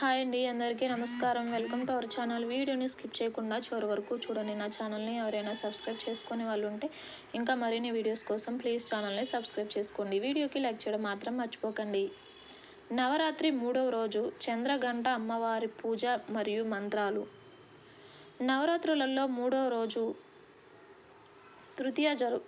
Hi అండి అందరికీ నమస్కారం. Welcome to our channel. వీడియోని స్కిప్ చేయకుండా చివరి వరకు చూడండి. నా ఛానల్ని ఎవరైనా సబ్స్క్రైబ్ చేసుకునే వాళ్ళు ఉంటే ఇంకా మరిన్ని వీడియోస్ కోసం ప్లీజ్ ఛానల్ని సబ్స్క్రైబ్ చేసుకోండి. వీడియోకి లైక్ చేయడం మాత్రం మర్చిపోకండి. నవరాత్రి మూడవ రోజు చంద్రగంట అమ్మవారి పూజ మరియు మంత్రాలు. నవరాత్రులలో మూడవ రోజు తృతీయ జరు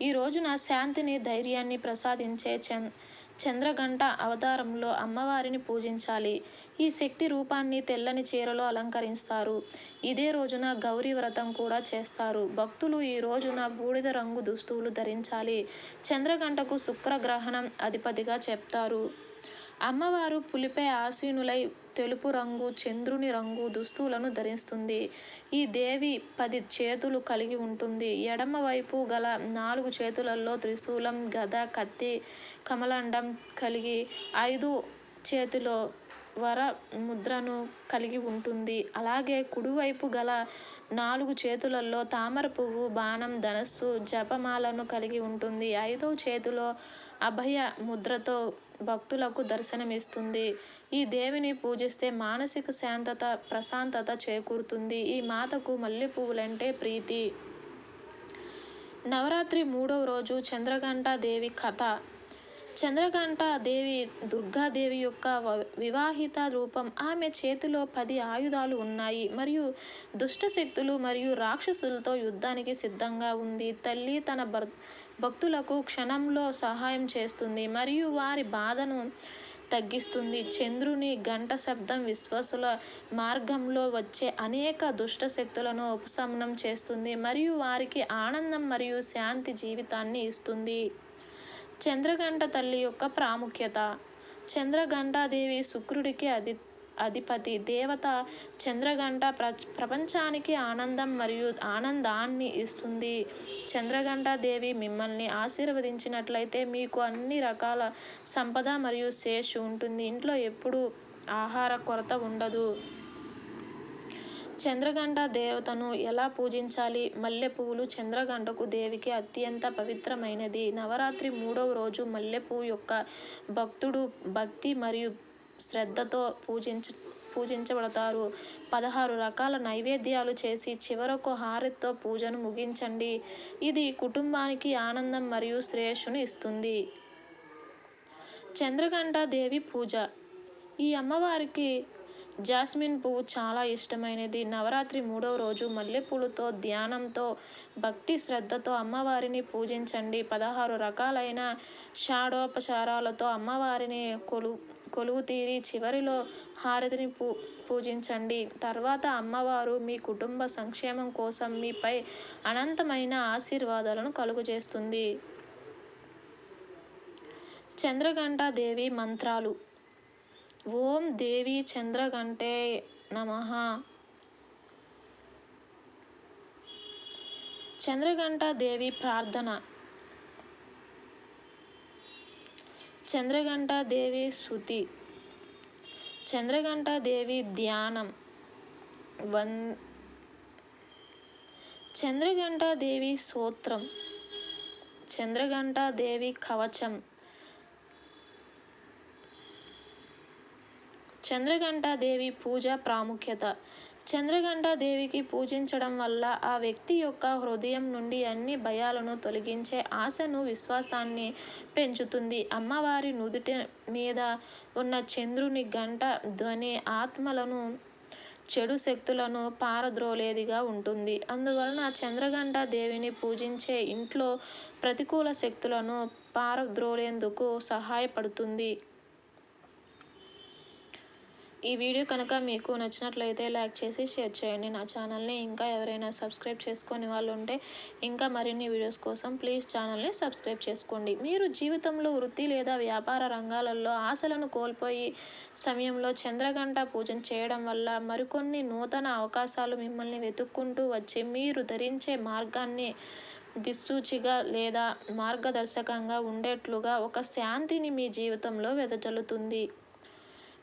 ఈ రోజున శాంతిని ధైర్యాన్ని ప్రసాదించే చంద్ర చంద్రగంట అవతారంలో అమ్మవారిని పూజించాలి. ఈ శక్తి రూపాన్ని తెల్లని చీరలో అలంకరిస్తారు. ఇదే రోజున గౌరీ వ్రతం కూడా చేస్తారు. భక్తులు ఈ రోజున బూడిద రంగు దుస్తువులు ధరించాలి. చంద్రగంటకు శుక్రగ్రహణం అధిపతిగా చెప్తారు. అమ్మవారు పులిపై ఆసీనులై తెలుపు రంగు చంద్రుని రంగు దుస్తువులను ధరిస్తుంది. ఈ దేవి పది చేతులు కలిగి ఉంటుంది. ఎడమ వైపు గల నాలుగు చేతులలో త్రిశూలం గద కత్తి కమలండం కలిగి ఐదు చేతిలో వర ముద్రను కలిగి ఉంటుంది. అలాగే కుడివైపు గల నాలుగు చేతులలో తామర పువ్వు బాణం ధనస్సు జపమాలను కలిగి ఉంటుంది. ఐదో చేతిలో అభయ ముద్రతో భక్తులకు దర్శనమిస్తుంది. ఈ దేవిని పూజిస్తే మానసిక శాంతత ప్రశాంతత చేకూరుతుంది. ఈ మాతకు మల్లె పువ్వులంటే ప్రీతి. నవరాత్రి మూడవ రోజు చంద్రఘంట దేవి కథ. చంద్రఘంట దేవి దుర్గాదేవి యొక్క వివాహిత రూపం. ఆమె చేతిలో పది ఆయుధాలు ఉన్నాయి. మరియు దుష్ట శక్తులు మరియు రాక్షసులతో యుద్ధానికి సిద్ధంగా ఉంది. తల్లి తన భర్ భక్తులకు క్షణంలో సహాయం చేస్తుంది. మరియు వారి బాధను తగ్గిస్తుంది. చంద్రుని గంట శబ్దం విశ్వాసుల మార్గంలో వచ్చే అనేక దుష్ట శక్తులను ఉపశమనం చేస్తుంది. మరియు వారికి ఆనందం మరియు శాంతి జీవితాన్ని ఇస్తుంది. చంద్రగంట తల్లి యొక్క ప్రాముఖ్యత. చంద్రగంటాదేవి శుక్రుడికి అధి అధిపతి. దేవత చంద్రగంట ప్ర ప్రపంచానికి ఆనందం మరియు ఆనందాన్ని ఇస్తుంది. చంద్రగంట దేవి మిమ్మల్ని ఆశీర్వదించినట్లయితే మీకు అన్ని రకాల సంపద మరియు శేషు ఉంటుంది. ఇంట్లో ఎప్పుడూ ఆహార కొరత ఉండదు. చంద్రగంట దేవతను ఎలా పూజించాలి? మల్లె పువ్వులు చంద్రగండకు దేవికి అత్యంత పవిత్రమైనది. నవరాత్రి మూడవ రోజు మల్లెపువ్వు యొక్క భక్తుడు భక్తి మరియు శ్రద్ధతో పూజించ పూజించబడతారు. పదహారు రకాల నైవేద్యాలు చేసి చివరకు హారతితో పూజను ముగించండి. ఇది కుటుంబానికి ఆనందం మరియు శ్రేయస్సును ఇస్తుంది. చంద్రగంట దేవి పూజ. ఈ అమ్మవారికి జాస్మిన్ పువ్వు చాలా ఇష్టమైనది. నవరాత్రి మూడవ రోజు మల్లెపూలతో ధ్యానంతో భక్తి శ్రద్ధతో అమ్మవారిని పూజించండి. పదహారు రకాలైన షాడోపచారాలతో అమ్మవారిని కొలు కొలువు తీరి చివరిలో హారతిని పూ పూజించండి. తర్వాత అమ్మవారు మీ కుటుంబ సంక్షేమం కోసం మీపై అనంతమైన ఆశీర్వాదాలను కలుగజేస్తుంది. చంద్రగంట దేవి మంత్రాలు ఓం దేవి చంద్రగంటే నమ. చంద్రగంట దేవి ప్రార్థన. చంద్రగంట దేవి శృతి. చంద్రగంట దేవి ధ్యానం. వన్ చంద్రగంట దేవి సూత్రం చంద్రగంట దేవి కవచం. చంద్రగంట దేవి పూజ ప్రాముఖ్యత. చంద్రగంట దేవికి పూజించడం వల్ల ఆ వ్యక్తి యొక్క హృదయం నుండి అన్ని భయాలను తొలగించే ఆశను విశ్వాసాన్ని పెంచుతుంది. అమ్మవారి నుదుటి మీద ఉన్న చంద్రుని గంట ధ్వని ఆత్మలను చెడు శక్తులను పారద్రోలేదిగా ఉంటుంది. అందువలన చంద్రగంట దేవిని పూజించే ఇంట్లో ప్రతికూల శక్తులను పారద్రోలేందుకు సహాయపడుతుంది. ఈ వీడియో కనుక మీకు నచ్చినట్లయితే లైక్ చేసి షేర్ చేయండి. నా ఛానల్ని ఇంకా ఎవరైనా సబ్స్క్రైబ్ చేసుకొని వాళ్ళు ఉంటే ఇంకా మరిన్ని వీడియోస్ కోసం ప్లీజ్ ఛానల్ని సబ్స్క్రైబ్ చేసుకోండి. మీరు జీవితంలో వృత్తి లేదా వ్యాపార రంగాలలో ఆశలను కోల్పోయి సమయంలో చంద్రగంట పూజన చేయడం వల్ల మరికొన్ని నూతన అవకాశాలు మిమ్మల్ని వెతుక్కుంటూ వచ్చి మీరు ధరించే మార్గాన్ని దిశూచిగా లేదా మార్గదర్శకంగా ఉండేట్లుగా ఒక శాంతిని మీ జీవితంలో వెదజల్లుతుంది.